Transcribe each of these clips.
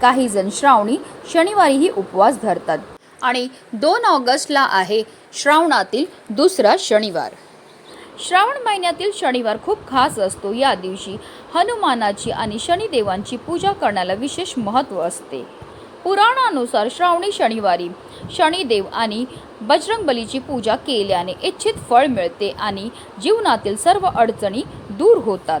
काही जण श्रावणी शनिवारीही उपवास धरतात. आणि दोन ऑगस्टला आहे श्रावणातील दुसरा शनिवार. श्रावण महिन्यातील शनिवार खूप खास असतो. या दिवशी हनुमानाची आणि शनिदेवांची पूजा करण्याला विशेष महत्त्व असते. पुराणानुसार श्रावणी शनिवारी शनिदेव आणि बजरंगबलीची पूजा केल्याने इच्छित फळ मिळते आणि जीवनातील सर्व अडचणी दूर होतात.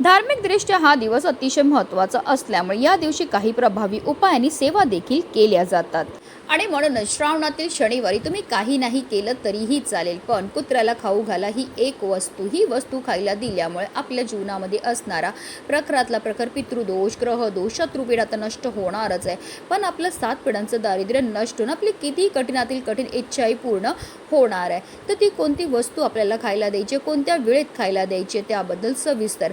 धार्मिकदृष्ट्या हा दिवस अतिशय महत्त्वाचा असल्यामुळे या दिवशी काही प्रभावी उपाय आणि सेवा देखील केल्या जातात. आणि म्हणूनच श्रावणातील शनिवारी तुम्ही काही नाही केलं तरीही चालेल पण कुत्र्याला खाऊ घाला ही एक वस्तू. ही वस्तू खायला दिल्यामुळे आपल्या जीवनामध्ये असणारा प्रखरातला प्रखर पितृदोष ग्रहदोष शत्रुपीडा तर नष्ट होणारच आहे. पण आपलं सात पिढ्यांचं दारिद्र्य नष्ट होऊन आपली किती कठीणातील कठीण इच्छाही पूर्ण होणार आहे. तर ती कोणती वस्तू आपल्याला खायला द्यायची कोणत्या वेळेत खायला द्यायची त्याबद्दल सविस्तर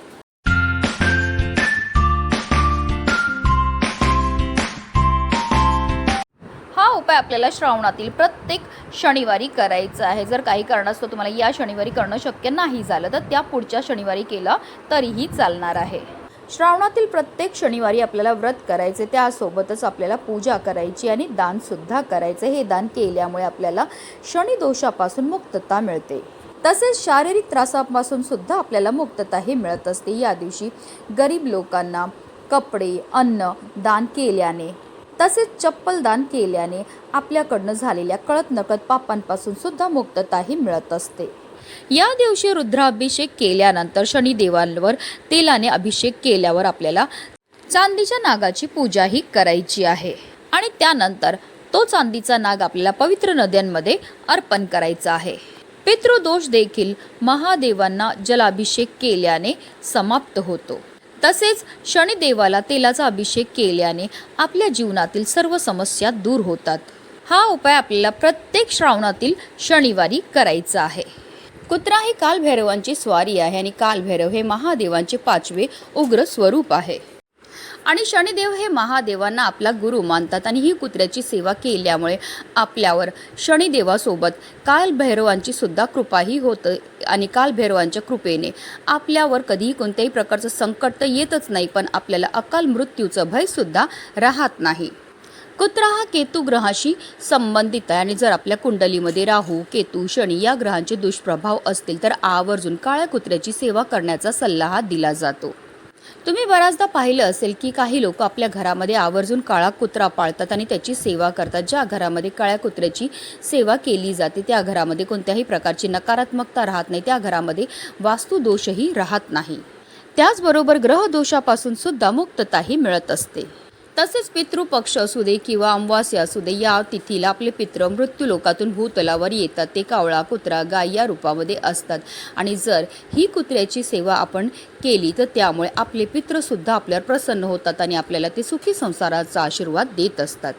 उपाय आपल्याला श्रावणातील प्रत्येक शनिवारी करायचा आहे. जर काही कारणास्तव तुम्हाला या शनिवारी करणं शक्य नाही झालं तर त्या पुढच्या शनिवारी केलं तरीही चालणार आहे. श्रावणातील प्रत्येक शनिवारी आपल्याला व्रत करायचे त्यासोबतच आपल्याला पूजा करायची आणि दानसुद्धा करायचं. हे दान केल्यामुळे आपल्याला शनिदोषापासून मुक्तता मिळते. तसेच शारीरिक त्रासापासून सुद्धा आपल्याला मुक्तता ही मिळत असते. या दिवशी गरीब लोकांना कपडे अन्न दान केल्याने तसेच चप्पलदान केल्याने आपल्याकडनं झालेल्या कळत नकळत पापांपासून सुद्धा मुक्तताही मिळत असते. या दिवशी रुद्राभिषेक केल्यानंतर शनिदेवांवर तेलाने अभिषेक केल्यावर आपल्याला चांदीच्या नागाची पूजाही करायची आहे आणि त्यानंतर तो चांदीचा नाग आपल्याला पवित्र नद्यांमध्ये अर्पण करायचा आहे. पितृदोष देखील महादेवांना जलाभिषेक केल्याने समाप्त होतो. तसेच शनिदेवाला तेलाचा अभिषेक केल्याने आपल्या जीवनातील सर्व समस्या दूर होतात. हा उपाय आपल्याला प्रत्येक श्रावणातील शनिवारी करायचा आहे. कुत्रा ही कालभैरवांची स्वारी आहे आणि कालभैरव हे महादेवांचे पाचवे उग्र स्वरूप आहे. आणि शनिदेव हे महादेवांना आपला गुरु मानतात आणि ही कुत्र्याची सेवा केल्यामुळे आपल्यावर शनिदेवासोबत कालभैरवांची सुद्धा कृपाही होतं आणि कालभैरवांच्या कृपेने आपल्यावर कधीही कोणत्याही प्रकारचं संकट तर येतच नाही पण आपल्याला अकाल मृत्यूचं भयसुद्धा राहत नाही. कुत्रा हा केतू ग्रहाशी संबंधित आहे आणि जर आपल्या कुंडलीमध्ये राहू केतू शनी या ग्रहांचे दुष्प्रभाव असतील तर आवर्जून काळ्या कुत्र्याची सेवा करण्याचा सल्ला हा दिला जातो. तुम्ही बऱ्याचदा पाहिलं असेल की काही लोक आपल्या घरामध्ये आवर्जून काळा कुत्रा पाळतात आणि त्याची सेवा करतात. ज्या घरामध्ये काळ्या कुत्र्याची सेवा केली जाते त्या घरामध्ये कोणत्याही प्रकारची नकारात्मकता राहत नाही. त्या घरामध्ये वास्तुदोषही राहत नाही. त्याचबरोबर ग्रहदोषापासून सुद्धा मुक्तताही मिळत असते. तसेच पितृपक्ष असू दे किंवा अमावास्या असू दे या तिथीला आपले पित्र मृत्यू लोकातून भूतलावर येतात. ते कावळा कुत्रा गाय या रूपामध्ये असतात. आणि जर ही कुत्र्याची सेवा आपण केली तर त्यामुळे आपले पित्रसुद्धा आपल्यावर प्रसन्न होतात आणि आपल्याला ते सुखी संसाराचा आशीर्वाद देत असतात.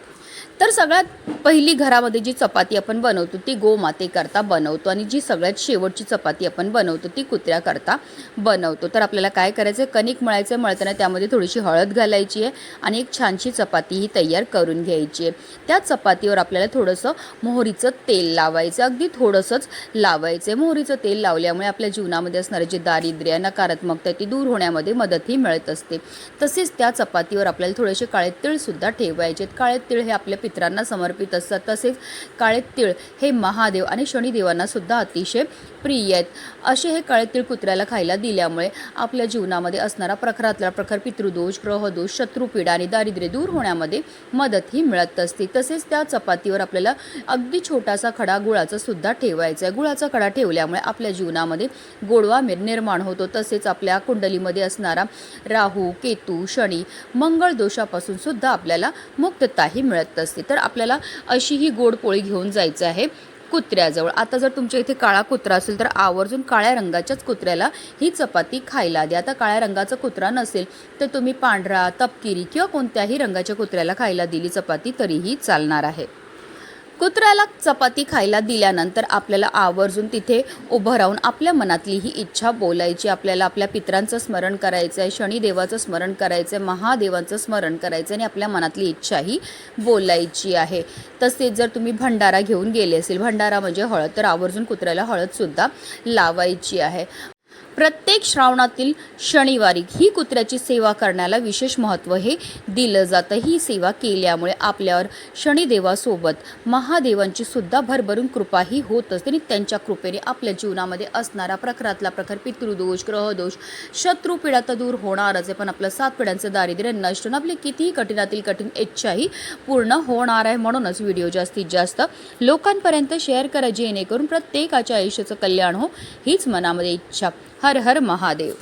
तर सगळ्यात पहिली घरामध्ये जी चपाती आपण बनवतो ती गोमातेकरता बनवतो आणि जी सगळ्यात शेवटची चपाती आपण बनवतो ती कुत्र्याकरता बनवतो. तर आपल्याला काय करायचं आहे कणिक मळायचं आहे मळताना त्यामध्ये थोडीशी हळद घालायची आहे आणि एक छानशी चपाती ही तयार करून घ्यायची आहे. त्या चपातीवर आपल्याला थोडंसं मोहरीचं तेल लावायचं अगदी थोडंसंच लावायचं आहे मोहरीचं तेल लावल्यामुळे आपल्या जीवनामध्ये असणारे जे दारिद्र्य नकारात्मकता आहे ती दूर होण्यामध्ये मदतही मिळत असते. तसेच त्या चपातीवर आपल्याला थोडेसे काळे तिळसुद्धा ठेवायचे आहेत काळे तिळ हे आपल्या पित्रांना समर्पित असतात. तसेच काळे तिळ हे महादेव आणि शनिदेवांना सुद्धा अतिशय प्रिय आहेत. असे हे काळे तिळ कुत्र्याला खायला दिल्यामुळे आपल्या जीवनामध्ये असणारा प्रखरातला प्रखर पितृदोष ग्रहदोष शत्रुपीडा आणि दारिद्र्य दूर होण्यामध्ये मदतही मिळत असते. तसेच त्या चपातीवर आपल्याला अगदी छोटासा खडा गुळाचा सुद्धा ठेवायचा आहे. गुळाचा खडा ठेवल्यामुळे आपल्या जीवनामध्ये गोडवा निर्माण होतो. तसेच आपल्या कुंडलीमध्ये असणारा राहू केतू शनी मंगळ दोषापासून सुद्धा आपल्याला मुक्तताही मिळत असते. तर आपल्याला अशी ही गोड पोळी घेऊन जायचं आहे कुत्र्याजवळ. आता जर तुमच्या इथे काळा कुत्रा असेल तर आवर्जून काळ्या रंगाच्याच कुत्र्याला ही चपाती खायला द्या. आता काळ्या रंगाचा कुत्रा नसेल तर तुम्ही पांढरा तपकिरी किंवा कोणत्याही रंगाच्या कुत्र्याला खायला दिली चपाती तरीही चालणार आहे. कुत्र्याला चपाती खायला दिल्यानंतर आपल्याला आवर्जून तिथे उभं राहून आपल्या मनातली ही इच्छा बोलायची. आपल्याला आपल्या पित्रांचं स्मरण करायचं आहे शनिदेवाचं स्मरण करायचं आहे महादेवाचं स्मरण करायचं आहे आणि आपल्या मनातली इच्छाही बोलायची आहे. तसेच जर तुम्ही भंडारा घेऊन गेले असेल भंडारा म्हणजे हळद तर आवर्जून कुत्र्याला हळदसुद्धा लावायची आहे. प्रत्येक श्रावणातील शनिवारी ही कुत्र्याची सेवा करण्याला विशेष महत्त्व हे दिलं जातं. ही सेवा केल्यामुळे आपल्यावर शनिदेवासोबत महादेवांची सुद्धा भरभरून कृपाही होत असते आणि त्यांच्या कृपेने आपल्या जीवनामध्ये असणारा प्रखरातला प्रखर पितृदोष ग्रहदोष शत्रुपीडा तर दूर होणारच आहे. पण आपलं सात पिढ्यांचं दारिद्र्य नष्ट होऊन आपली कितीही कठीणातील कठीण इच्छाही पूर्ण होणार आहे. म्हणूनच व्हिडिओ जास्तीत जास्त लोकांपर्यंत शेअर करा. जेणेकरून प्रत्येकाच्या आयुष्याचं कल्याण हो. हीच मनामध्ये इच्छा. હર હર મહાદેવ.